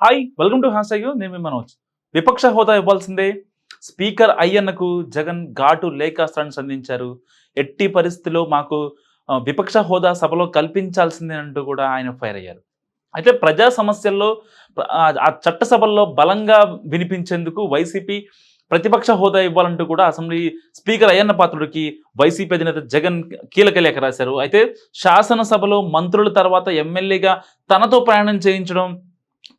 Hi welcome to hash నేను మనోజ్. విపక్ష హోదా ఇవ్వాల్సిందే. స్పీకర్ అయ్యన్నకు జగన్ ఘాటు లేఖాస్త్రాన్ని సంధించారు. ఎట్టి పరిస్థితిలో మాకు విపక్ష హోదా సభలో కల్పించాల్సిందే అంటూ కూడా ఆయన ఫైర్ అయ్యారు. అయితే ప్రజా సమస్యల్లో ఆ ఆ చట్టసభల్లో బలంగా వినిపించేందుకు వైసీపీ ప్రతిపక్ష హోదా ఇవ్వాలంటూ కూడా అసెంబ్లీ స్పీకర్ అయ్యన్న పాత్రుడికి వైసీపీ అధినేత జగన్ కీలక లేఖ రాశారు. అయితే శాసనసభలో మంత్రుల తర్వాత ఎమ్మెల్యేగా తనతో ప్రయాణం చేయించడం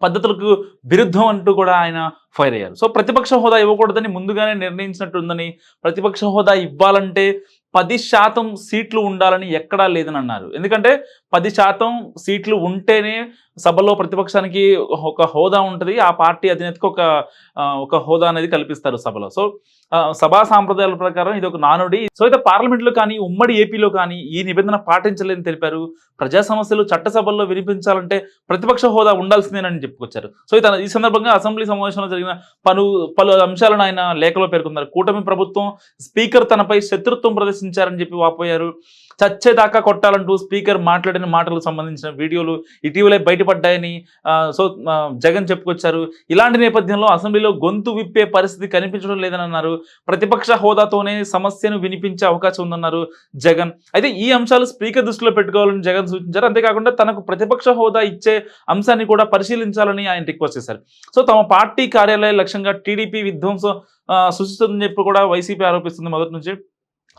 పద్ధతులకు విరుద్ధం అంటూ కూడా ఆయన ఫైర్ అయ్యారు. సో ప్రతిపక్ష హోదా ఇవ్వకూడదని ముందుగానే నిర్ణయించినట్టుందని ప్రతిపక్ష హోదా ఇవ్వాలంటే పది శాతం సీట్లు ఉండాలని ఎక్కడా లేదని అన్నారు. ఎందుకంటే పది శాతం సీట్లు ఉంటేనే సభలో ప్రతిపక్షానికి ఒక హోదా ఉంటుంది. ఆ పార్టీ అధినేతకు ఒక ఒక హోదా అనేది కల్పిస్తారు సభలో. సో ఆ, సభా సాంప్రదాయాల ప్రకారం ఇది ఒక నానుడి. సో అయితే పార్లమెంట్లో కానీ ఉమ్మడి ఏపీలో కానీ ఈ నిబంధన పాటించలేదని తెలిపారు. ప్రజా సమస్యలు చట్టసభల్లో వినిపించాలంటే ప్రతిపక్ష హోదా ఉండాల్సిందేనని చెప్పుకొచ్చారు. సో ఇతను ఈ సందర్భంగా అసెంబ్లీ సమావేశంలో జరిగిన పలు పలు అంశాలను ఆయన లేఖలో పేర్కొన్నారు. కూటమి ప్రభుత్వం స్పీకర్ తనపై శత్రుత్వం ప్రదర్శించారని చెప్పి వాపోయారు. చచ్చేదాకా కొట్టాలంటూ స్పీకర్ మాట్లాడిన మాటలకు సంబంధించిన వీడియోలు ఇటీవలే బయట పడ్డాయని సో జగన్ చెప్పుకొచ్చారు. ఇలాంటి నేపథ్యంలో అసెంబ్లీలో గొంతు విప్పే పరిస్థితి కనిపించడం లేదని అన్నారు ప్రతిపక్ష హోదాతోనే సమస్యను వినిపించే అవకాశం ఉందన్నారు జగన్. అయితే ఈ అంశాలు స్పీకర్ దృష్టిలో పెట్టుకోవాలని జగన్ సూచించారు. అంతేకాకుండా తనకు ప్రతిపక్ష హోదా ఇచ్చే అంశాన్ని కూడా పరిశీలించాలని ఆయన రిక్వెస్ట్ చేశారు. సో తమ పార్టీ కార్యాలయ లక్ష్యంగా టీడీపీ విధ్వంసం సృష్టిస్తుందని చెప్పి కూడా వైసీపీ ఆరోపిస్తుంది మొదటి నుంచి.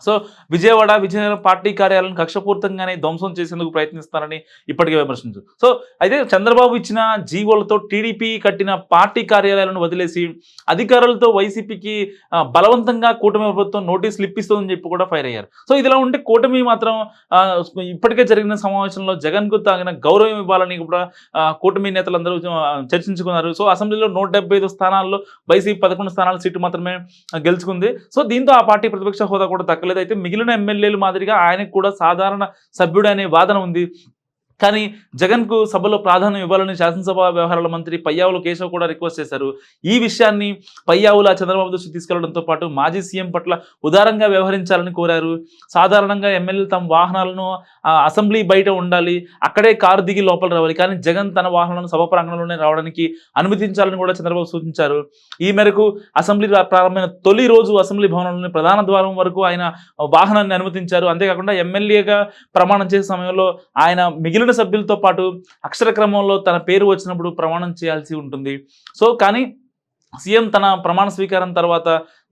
సో విజయవాడ విజయనగరం పార్టీ కార్యాలయాలను కక్షపూర్తంగానే ధ్వంసం చేసేందుకు ప్రయత్నిస్తారని ఇప్పటికే విమర్శించు. సో అయితే చంద్రబాబు ఇచ్చిన జీవోలతో టీడీపీ కట్టిన పార్టీ కార్యాలయాలను వదిలేసి అధికారులతో వైసీపీకి బలవంతంగా కూటమి ప్రభుత్వం నోటీసులు ఇప్పిస్తుందని చెప్పి కూడా ఫైర్ అయ్యారు. సో ఇదిలా ఉంటే కూటమి మాత్రం ఇప్పటికే జరిగిన సమావేశంలో జగన్కు తాగిన గౌరవం ఇవ్వాలని కూడా కూటమి నేతలందరూ చర్చించుకున్నారు. సో అసెంబ్లీలో నూట డెబ్బై ఐదు స్థానాల్లో వైసీపీ పదకొండు స్థానాల సీటు మాత్రమే గెలుచుకుంది. సో దీంతో ఆ పార్టీ ప్రతిపక్ష హోదా కూడా దక్కలేదు అయితే మిగిలిన ఎమ్మెల్యేలు మాదిరిగా ఆయనకు కూడా సాధారణ సభ్యుడు అనే వాదన ఉంది. కానీ జగన్కు సభలో ప్రాధాన్యం ఇవ్వాలని శాసనసభ వ్యవహారాల మంత్రి పయ్యావుల కేశవ్ కూడా రిక్వెస్ట్ చేశారు. ఈ విషయాన్ని పయ్యావుల చంద్రబాబు దృష్టి తీసుకెళ్ళడంతో పాటు మాజీ సీఎం పట్ల ఉదారంగా వ్యవహరించాలని కోరారు. సాధారణంగా ఎమ్మెల్యేలు తమ వాహనాలను అసెంబ్లీ బయట ఉండాలి అక్కడే కారు దిగి లోపల రావాలి. కానీ జగన్ తన వాహనాలను సభ ప్రాంగణంలోనే రావడానికి అనుమతించాలని కూడా చంద్రబాబు సూచించారు. ఈ మేరకు అసెంబ్లీ ప్రారంభమైన తొలి రోజు అసెంబ్లీ భవనంలోని ప్రధాన ద్వారం వరకు ఆయన వాహనాన్ని అనుమతించారు. అంతేకాకుండా ఎమ్మెల్యేగా ప్రమాణం చేసే సమయంలో ఆయన మిగిలిన సభ్యులతో పాటు అక్షర క్రమంలో తన పేరు వచ్చినప్పుడు ప్రమాణం చేయాల్సి ఉంటుంది. సో కానీ సీఎం తన ప్రమాణ స్వీకారం తర్వాత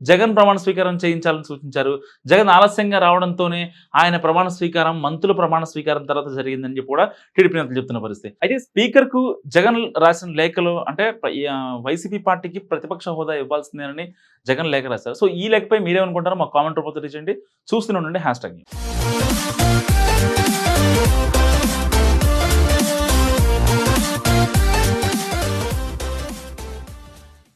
జగన్ ప్రమాణ స్వీకారం చేయించాలని సూచించారు. జగన్ ఆలస్యంగా రావడంతోనే ఆయన ప్రమాణ స్వీకారం మంత్రుల ప్రమాణ స్వీకారం తర్వాత జరిగిందని చెప్పి కూడా టీడీపీ నేతలు చెప్తున్న పరిస్థితి. అయితే స్పీకర్కు జగన్ రాసిన లేఖలో అంటే వైసీపీ పార్టీకి ప్రతిపక్ష హోదా ఇవ్వాల్సిందేనని జగన్ లేఖ రాశారు. సో ఈ లేఖపై మీరేమనుకుంటారో మా కామెంట్ రూపంలో తెలియజేయండి. చూస్తూనే ఉండండి హ్యాష్ ట్యాగ్